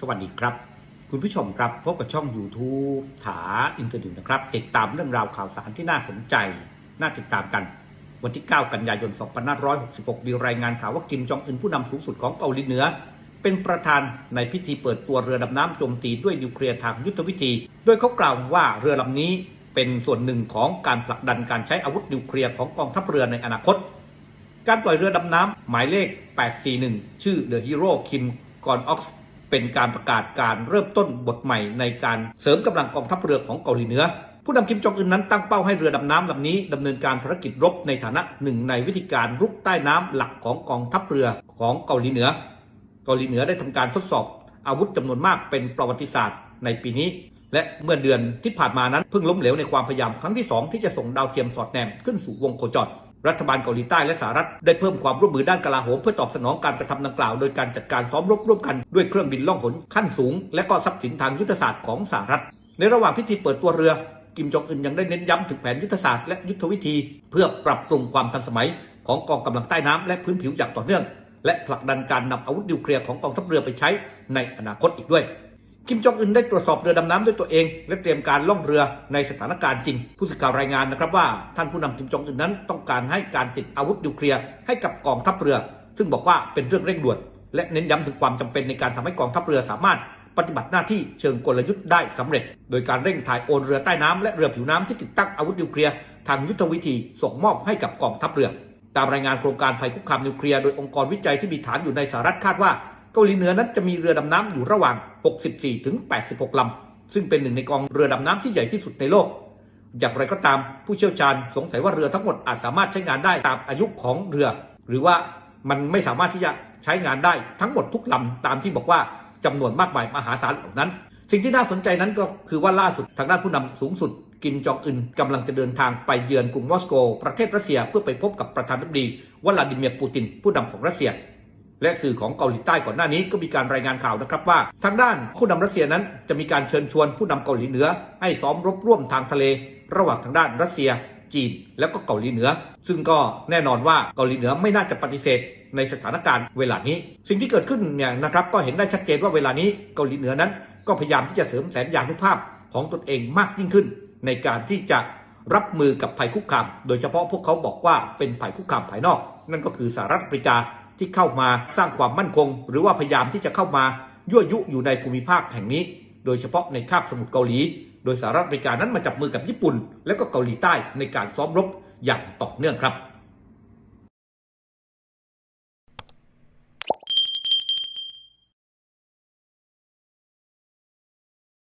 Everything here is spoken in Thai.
สวัสดีครับ คุณผู้ชมครับพบกับช่อง YouTube ถาอินเทอร์เน็ตนะครับ ติดตามเรื่องราวข่าวสารที่น่าสนใจ น่าติดตามกัน วันที่ 9 กันยายน 2566 มีรายงานข่าวว่ากิมจองอึนผู้นำสูงสุดของเกาหลีเหนือ เป็นประธานในพิธีเปิดตัวเรือดำน้ำโจมตีด้วยนิวเคลียร์ทางยุทธวิธี โดยเขากล่าวว่าเรือลำนี้เป็นส่วนหนึ่งของการผลักดันการใช้อาวุธนิวเคลียร์ของกองทัพเรือในอนาคต การปล่อยเรือดำน้ำหมายเลข 841 ชื่อ The Hero Kim g o n Ox เป็นการประกาศการเริ่มต้นบทใหม่ในการเสริมกำลังกองทัพเรือของเกาหลีเหนือผู้นำคิมจองอึนนั้นตั้งเป้าให้เรือดำน้ำลำนี้ดำเนินการภารกิจรบในฐานะหนึ่งในวิธีการรุกใต้น้ำหลักของกองทัพเรือของเกาหลีเหนือ เกาหลีเหนือได้ทำการทดสอบอาวุธจำนวนมากเป็นประวัติศาสตร์ในปีนี้ และเมื่อเดือนที่ผ่านมานั้นเพิ่งล้มเหลวในความพยายามครั้งที่ 2 ที่จะส่งดาวเทียมสอดแนมขึ้นสู่วงโคจร รัฐบาลเกาหลีใต้และสหรัฐได้เพิ่มความร่วมมือด้านกลาโหมเพื่อตอบสนองการกระทำดังกล่าว โดยการจัดการซ้อมรบร่วมกันด้วยเครื่องบินล่องหนขั้นสูง และก็ทรัพย์สินทางยุทธศาสตร์ของสหรัฐ ในระหว่างพิธีเปิดตัวเรือ กิมจองอึนยังได้เน้นย้ำถึงแผนยุทธศาสตร์และยุทธวิธี เพื่อปรับปรุงความทันสมัย ของกองกำลังใต้น้ำและพื้นผิวอย่างต่อเนื่อง และผลักดันการนำอาวุธนิวเคลียร์ของกองทัพเรือไปใช้ในอนาคตอีกด้วย คิมจองอึนได้ตรวจสอบเรือดำน้ำด้วยตัวเอง และเตรียมการล่องเรือในสถานการณ์จริง ผู้สื่อข่าวรายงานนะครับว่าท่านผู้นำคิมจองอึนนั้นต้องการให้การติดอาวุธนิวเคลียร์ให้กับกองทัพเรือ ซึ่งบอกว่าเป็นเรื่องเร่งด่วน และเน้นย้ำถึงความจำเป็นในการทำให้กองทัพเรือสามารถปฏิบัติหน้าที่เชิงกลยุทธ์ได้สำเร็จ โดยการเร่งถ่ายโอนเรือใต้น้ำและเรือผิวน้ำที่ติดตั้งอาวุธนิวเคลียร์ทางยุทธวิธีส่งมอบให้กับกองทัพเรือ ตามรายงานโครงการภัยคุกคามนิวเคลียร์โดยองค์กรวิจัยที่มีฐานอยู่ในสหรัฐคาดว่า เกาหลีเหนือนั้นจะมีเรือดำน้ำอยู่ระหว่าง 64 ถึง 86 ลำ ซึ่งเป็นหนึ่งในกองเรือดำน้ำที่ใหญ่ที่สุดในโลก อย่างไรก็ตามผู้เชี่ยวชาญสงสัยว่าเรือทั้งหมดอาจสามารถใช้งานได้ตามอายุของเรือ หรือว่ามันไม่สามารถที่จะใช้งานได้ทั้งหมดทุกลำตามที่บอกว่าจำนวนมากมายมหาศาลเหล่านั้น สิ่งที่น่าสนใจนั้นก็คือว่าล่าสุดทางด้านผู้นำสูงสุดกิมจองอึนกำลังจะเดินทางไปเยือนกรุงมอสโก ประเทศรัสเซียเพื่อไปพบกับประธานาธิบดีวลาดิเมียร์ปูตินผู้นำของรัสเซีย และสื่อของเกาหลีใต้ก่อนหน้านี้ก็มีการรายงานข่าวนะครับว่า ทางด้านผู้นำรัสเซียนั้นจะมีการเชิญชวนผู้นำเกาหลีเหนือ ให้ซ้อมรบร่วมทางทะเล ระหว่างทางด้านรัสเซีย จีน แล้วก็เกาหลีเหนือ ซึ่งก็แน่นอนว่าเกาหลีเหนือไม่น่าจะปฏิเสธในสถานการณ์เวลานี้ สิ่งที่เกิดขึ้นเนี่ยนะครับก็เห็นได้ชัดเจนว่าเวลานี้เกาหลีเหนือนั้น ก็พยายามที่จะเสริมแสนยานุภาพของตนเองมากยิ่งขึ้น ในการที่จะรับมือกับภัยคุกคาม โดยเฉพาะพวกเขาบอกว่าเป็นภัยคุกคามภายนอก นั่นก็คือสหรัฐอเมริกา ที่เข้ามาสร้างความมั่นคง หรือว่าพยายามที่จะเข้ามายั่วยุอยู่ในภูมิภาคแห่งนี้ โดยเฉพาะในคาบสมุทรเกาหลี โดยสหรัฐอเมริกานั้นมาจับมือกับญี่ปุ่น และก็เกาหลีใต้ในการซ้อมรบอย่างต่อเนื่องครับ